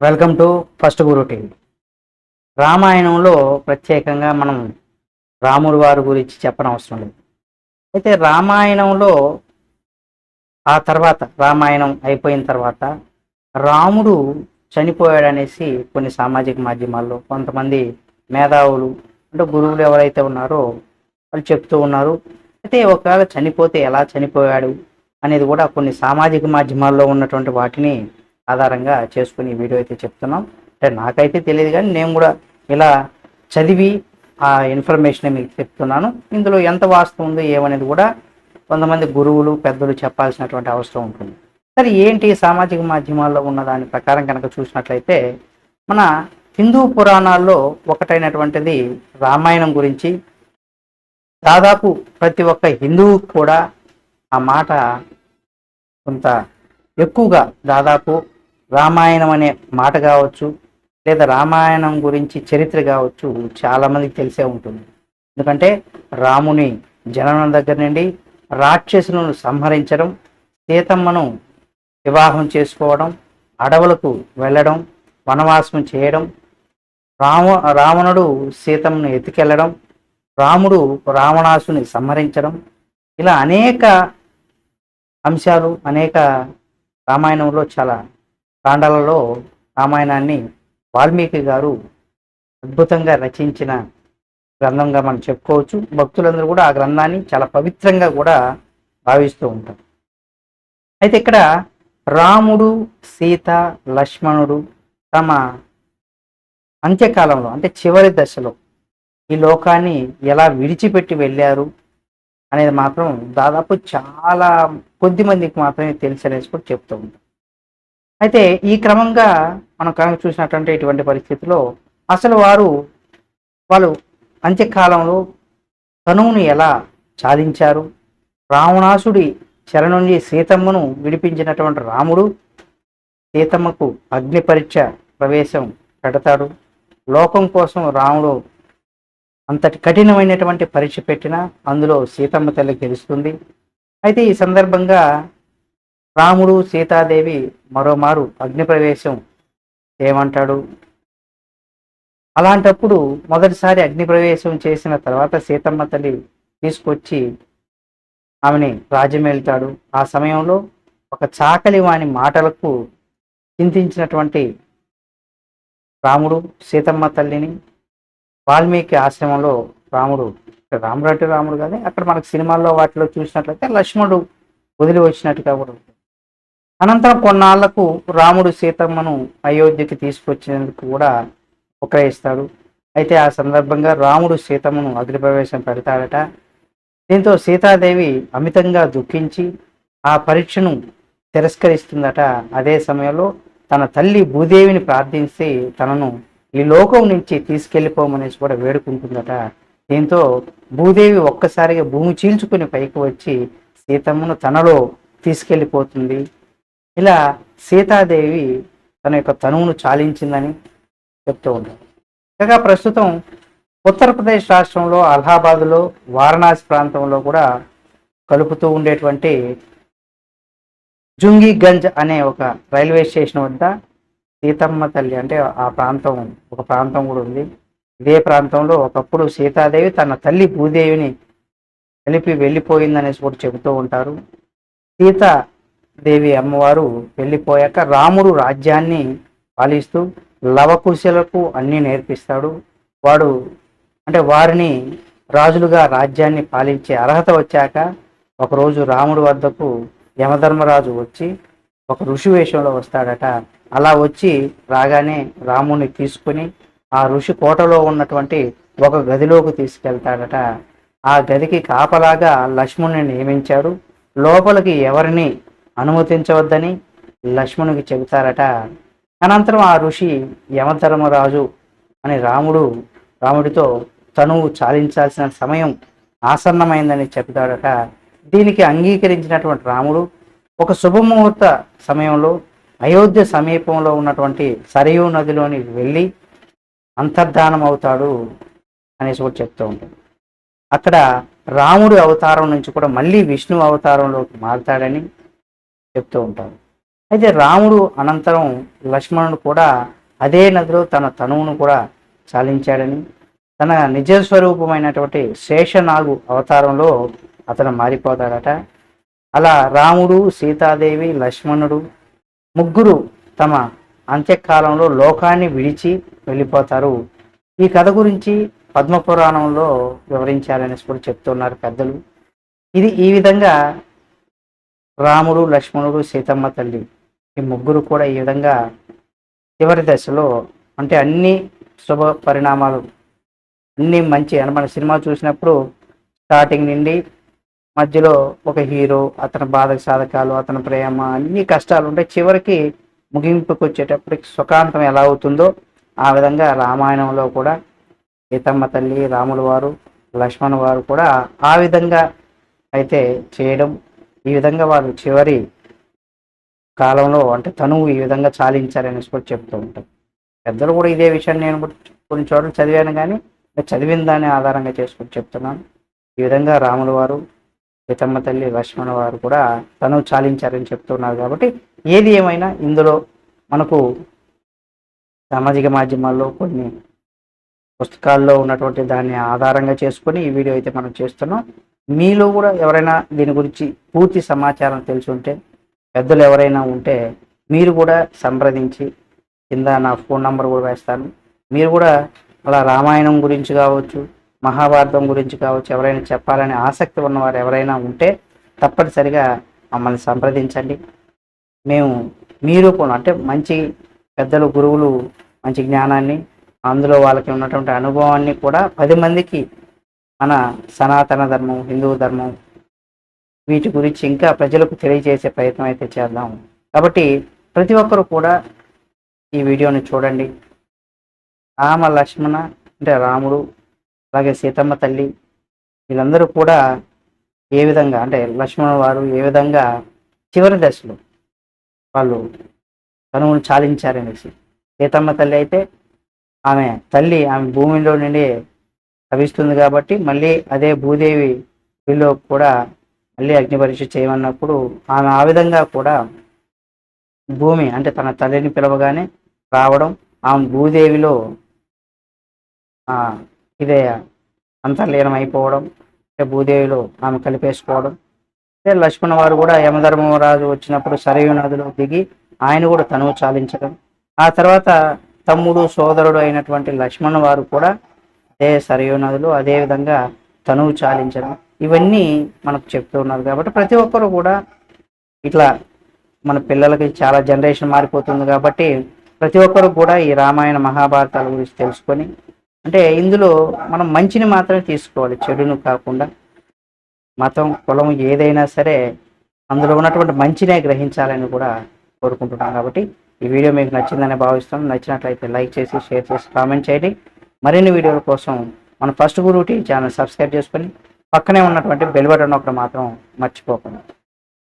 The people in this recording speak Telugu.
Welcome to first Guru TV రామాయణంలో ప్రత్యేకంగా మనం రాముడు వారి గురించి చెప్పనవసరం లేదు. అయితే రామాయణంలో ఆ తర్వాత రామాయణం అయిపోయిన తర్వాత రాముడు చనిపోయాడనేసి కొన్ని సామాజిక మాధ్యమాల్లో కొంతమంది మేధావులు అంటే గురువులు ఎవరైతే ఉన్నారో వాళ్ళు చెప్తూ ఉన్నారు. అయితే ఒకవేళ చనిపోతే ఎలా చనిపోయాడు అనేది కూడా కొన్ని సామాజిక మాధ్యమాల్లో ఉన్నటువంటి వాటిని ఆధారంగా చేసుకుని వీడియో అయితే చెప్తున్నాం. అంటే నాకైతే తెలియదు కానీ నేను కూడా ఇలా చదివి ఆ ఇన్ఫర్మేషన్ మీకు చెప్తున్నాను. ఇందులో ఎంత వాస్తవం ఉందో ఏమనేది కూడా కొంతమంది గురువులు పెద్దలు చెప్పాల్సినటువంటి అవసరం ఉంటుంది. సరే ఏంటి సామాజిక మాధ్యమాల్లో ఉన్న దాని ప్రకారం కనుక చూసినట్లయితే మన హిందూ పురాణాల్లో ఒకటైనటువంటిది రామాయణం గురించి. దాదాపు ప్రతి ఒక్క హిందువు కూడా ఆ మాట కొంత ఎక్కువగా దాదాపు రామాయణం అనే మాట కావచ్చు లేదా రామాయణం గురించి చరిత్ర కావచ్చు చాలామందికి తెలిసే ఉంటుంది. ఎందుకంటే రాముని జననం దగ్గర నుండి రాక్షసులను సంహరించడం సీతమ్మను వివాహం చేసుకోవడం అడవులకు వెళ్ళడం వనవాసం చేయడం రామ రావణుడు సీతమ్మను ఎత్తుకెళ్ళడం రాముడు రావణాసుని సంహరించడం ఇలా అనేక అంశాలు అనేక రామాయణంలో చాలా కాండాలలో రామాయణాన్ని వాల్మీకి గారు అద్భుతంగా రచించిన గ్రంథంగా మనం చెప్పుకోవచ్చు. భక్తులందరూ కూడా ఆ గ్రంథాన్ని చాలా పవిత్రంగా కూడా భావిస్తూ ఉంటారు. అయితే ఇక్కడ రాముడు సీత లక్ష్మణుడు తమ అంత్యకాలంలో అంటే చివరి దశలో ఈ లోకాన్ని ఎలా విడిచిపెట్టి వెళ్ళారు అనేది మాత్రం దాదాపు చాలా కొద్ది మందికి మాత్రమే తెలిసి అనేసి కూడా చెప్తూ ఉంటాం అయితే ఈ క్రమంగా మనం కనుక చూసినటువంటి ఇటువంటి పరిస్థితిలో అసలు వారు వాళ్ళు అంత్యకాలంలో తనువును ఎలా సాధించారు? రావణాసుడి చెర నుండి సీతమ్మను విడిపించినటువంటి రాముడు సీతమ్మకు అగ్ని పరీక్ష ప్రవేశం పెడతాడు. లోకం కోసం రాముడు అంతటి కఠినమైనటువంటి పరీక్ష పెట్టినా అందులో సీతమ్మ తల్లి గెలుస్తుంది. అయితే ఈ సందర్భంగా రాముడు సీతాదేవి మరోమారు అగ్నిప్రవేశం చేయమంటాడు ఏమంటాడు? అలాంటప్పుడు మొదటిసారి అగ్నిప్రవేశం చేసిన తర్వాత సీతమ్మ తల్లి తీసుకొచ్చి ఆమెని రాజ్యం ఆ సమయంలో ఒక చాకలి వాని మాటలకు చింతించినటువంటి రాముడు సీతమ్మ తల్లిని వాల్మీకి ఆశ్రమంలో రాముడు రాముడు అంటే రాముడు కానీ అక్కడ మనకు సినిమాల్లో వాటిలో చూసినట్లయితే లక్ష్మణుడు వదిలి వచ్చినట్టుగా కూడా అనంతరం కొన్నాళ్ళకు రాముడు సీతమ్మను అయోధ్యకి తీసుకొచ్చినందుకు కూడా ఉక్రయిస్తాడు అయితే ఆ సందర్భంగా రాముడు సీతమ్మను అగ్నిప్రవేశం పెడతాడట. దీంతో సీతాదేవి అమితంగా దుఃఖించి ఆ పరీక్షను తిరస్కరిస్తుందట. అదే సమయంలో తన తల్లి భూదేవిని ప్రార్థించి తనను ఈ లోకం నుంచి తీసుకెళ్ళిపోమనేసి కూడా వేడుకుంటుందట. దీంతో భూదేవి ఒక్కసారిగా భూమి చీల్చుకుని పైకి వచ్చి సీతమ్మను తనలో తీసుకెళ్ళిపోతుంది. ఇలా సీతాదేవి తన యొక్క తనువును చాలించిందని చెప్తూ ఉంటారు. ఇంకా ప్రస్తుతం ఉత్తరప్రదేశ్ రాష్ట్రంలో అలహాబాద్లో వారణాసి ప్రాంతంలో కూడా కలుపుతూ ఉండేటువంటి జుంగిగంజ్ అనే ఒక రైల్వే స్టేషన్ వద్ద సీతమ్మ తల్లి అంటే ఆ ప్రాంతం ఒక ప్రాంతం కూడా ఉంది. ఇదే ప్రాంతంలో ఒకప్పుడు సీతాదేవి తన తల్లి భూదేవిని కలిపి వెళ్ళిపోయిందనేసి కూడా చెబుతూ ఉంటారు. సీత దేవి అమ్మవారు వెళ్ళిపోయాక రాముడు రాజ్యాన్ని పాలిస్తూ లవకుశలకు అన్నీ నేర్పిస్తాడు. వాడు అంటే వారిని రాజులుగా రాజ్యాన్ని పాలించే అర్హత వచ్చాక ఒకరోజు రాముడి వద్దకు యమధర్మరాజు వచ్చి ఒక ఋషి వేషంలో వస్తాడట. అలా వచ్చి రాగానే రాముని తీసుకుని ఆ ఋషి కోటలో ఉన్నటువంటి ఒక గదిలోకి తీసుకెళ్తాడట. ఆ గదికి కాపలాగా లక్ష్మణుని నియమించాడు. లోపలికి ఎవరిని అనుమతించవద్దని లక్ష్మణునికి చెబుతారట. అనంతరం ఆ ఋషి యమధర్మరాజు అని రాముడు రాముడితో తనువు చాలించాల్సిన సమయం ఆసన్నమైందని చెబుతాడట. దీనికి అంగీకరించినటువంటి రాముడు ఒక శుభముహూర్త సమయంలో అయోధ్య సమీపంలో ఉన్నటువంటి సరయూ నదిలోని వెళ్ళి అంతర్ధానం అవుతాడు అనేసి కూడా చెప్తూ ఉంటాడు. అక్కడ రాముడి అవతారం నుంచి కూడా మళ్ళీ విష్ణు అవతారంలోకి మారుతాడని చెప్తూ ఉంటారు. అయితే రాముడు అనంతరం లక్ష్మణుడు కూడా అదే నదిలో తన తనువును కూడా చాలించాడని తన నిజ స్వరూపమైనటువంటి శేషనాగు అవతారంలో అతను మారిపోతాడట. అలా రాముడు సీతాదేవి లక్ష్మణుడు ముగ్గురు తమ అంత్యకాలంలో లోకాన్ని విడిచి వెళ్ళిపోతారు. ఈ కథ గురించి పద్మపురాణంలో వివరించారనేసి కూడా చెప్తున్నారు పెద్దలు. ఇది ఈ విధంగా రాముడు లక్ష్మణుడు సీతమ్మ తల్లి ఈ ముగ్గురు కూడా ఈ విధంగా చివరి దశలో అంటే అన్ని శుభ పరిణామాలు అన్ని మంచి అని మన సినిమా చూసినప్పుడు స్టార్టింగ్ నుండి మధ్యలో ఒక హీరో అతని బాధక సాధకాలు అతని ప్రేమ అన్ని కష్టాలు ఉంటాయి చివరికి ముగింపుకు వచ్చేటప్పటికి సుఖాంతం ఎలా అవుతుందో ఆ విధంగా రామాయణంలో కూడా సీతమ్మ తల్లి రాముల వారు లక్ష్మణ్ వారు కూడా ఆ విధంగా అయితే చేయడం ఈ విధంగా వారు చివరి కాలంలో అంటే తనువు ఈ విధంగా చాలించారనేసి కూడా చెప్తూ ఉంటారు. పెద్దలు కూడా ఇదే విషయాన్ని నేను కొన్ని చోట్ల చదివాను కానీ చదివిన దాన్ని ఆధారంగా చేసుకుని చెప్తున్నాను. ఈ విధంగా రాముల వారు సీతమ్మ తల్లి లక్ష్మణ వారు కూడా తను చాలించారని చెప్తున్నారు కాబట్టి ఏది ఏమైనా ఇందులో మనకు సామాజిక మాధ్యమాల్లో కొన్ని పుస్తకాల్లో ఉన్నటువంటి దాన్ని ఆధారంగా చేసుకొని ఈ వీడియో అయితే మనం చేస్తున్నాం. మీలో కూడా ఎవరైనా దీని గురించి పూర్తి సమాచారం తెలిసి ఉంటే పెద్దలు ఎవరైనా ఉంటే మీరు కూడా సంప్రదించి కింద నా ఫోన్ నంబర్ కూడా వేస్తాను. మీరు కూడా అలా రామాయణం గురించి కావచ్చు మహాభారతం గురించి కావచ్చు ఎవరైనా చెప్పాలని ఆసక్తి ఉన్నవారు ఎవరైనా ఉంటే తప్పనిసరిగా మమ్మల్ని సంప్రదించండి. మేము మీరు రూపంలో అంటే మంచి పెద్దలు గురువులు మంచి జ్ఞానాన్ని అందులో వాళ్ళకి ఉన్నటువంటి అనుభవాన్ని కూడా పది మందికి మన సనాతన ధర్మం హిందూ ధర్మం వీటి గురించి ఇంకా ప్రజలకు తెలియజేసే ప్రయత్నం అయితే చేద్దాం. కాబట్టి ప్రతి ఒక్కరు కూడా ఈ వీడియోని చూడండి. రామ లక్ష్మణ అంటే రాముడు అలాగే సీతమ్మ తల్లి వీళ్ళందరూ కూడా ఏ విధంగా అంటే లక్ష్మణ వారు ఏ విధంగా చివరి దశలో వాళ్ళు కనువును చాలించారనేసి. సీతమ్మ తల్లి అయితే ఆమె తల్లి ఆమె భూమిలో నుండి లభిస్తుంది కాబట్టి మళ్ళీ అదే భూదేవి వీళ్ళు కూడా మళ్ళీ అగ్ని పరీక్ష చేయమన్నప్పుడు ఆమె ఆ విధంగా కూడా భూమి అంటే తన తల్లిని పిలవగానే రావడం ఆమె భూదేవిలో ఇదే అంతర్లీనం అయిపోవడం అంటే భూదేవిలో ఆమె కలిపేసుకోవడం. అదే లక్ష్మణ వారు కూడా యమధర్మరాజు వచ్చినప్పుడు సరయు నదిలో దిగి ఆయన కూడా తనువు చాలించడం. ఆ తర్వాత తమ్ముడు సోదరుడు అయినటువంటి లక్ష్మణ వారు కూడా అదే సరయూ నదులు అదే విధంగా తనువు చాలించడం. ఇవన్నీ మనకు చెప్తూ ఉన్నారు కాబట్టి ప్రతి ఒక్కరు కూడా ఇట్లా మన పిల్లలకి చాలా జనరేషన్ మారిపోతుంది కాబట్టి ప్రతి ఒక్కరు కూడా ఈ రామాయణ మహాభారతాల గురించి తెలుసుకొని అంటే ఇందులో మనం మంచిని మాత్రమే తీసుకోవాలి చెడును కాకుండా. మతం కులం ఏదైనా సరే అందులో ఉన్నటువంటి మంచినే గ్రహించాలని కూడా కోరుకుంటున్నాం కాబట్టి ఈ వీడియో మీకు నచ్చిందని భావిస్తాం నచ్చినట్లయితే లైక్ చేసి షేర్ చేసి కామెంట్ చేయండి. మరిన్ని వీడియోల కోసం మన ఫస్ట్ గురువు ఛానల్ సబ్స్క్రైబ్ చేసుకొని పక్కనే ఉన్నటువంటి బెల్ బటన్ ఒకటి మాత్రం మర్చిపోకండి.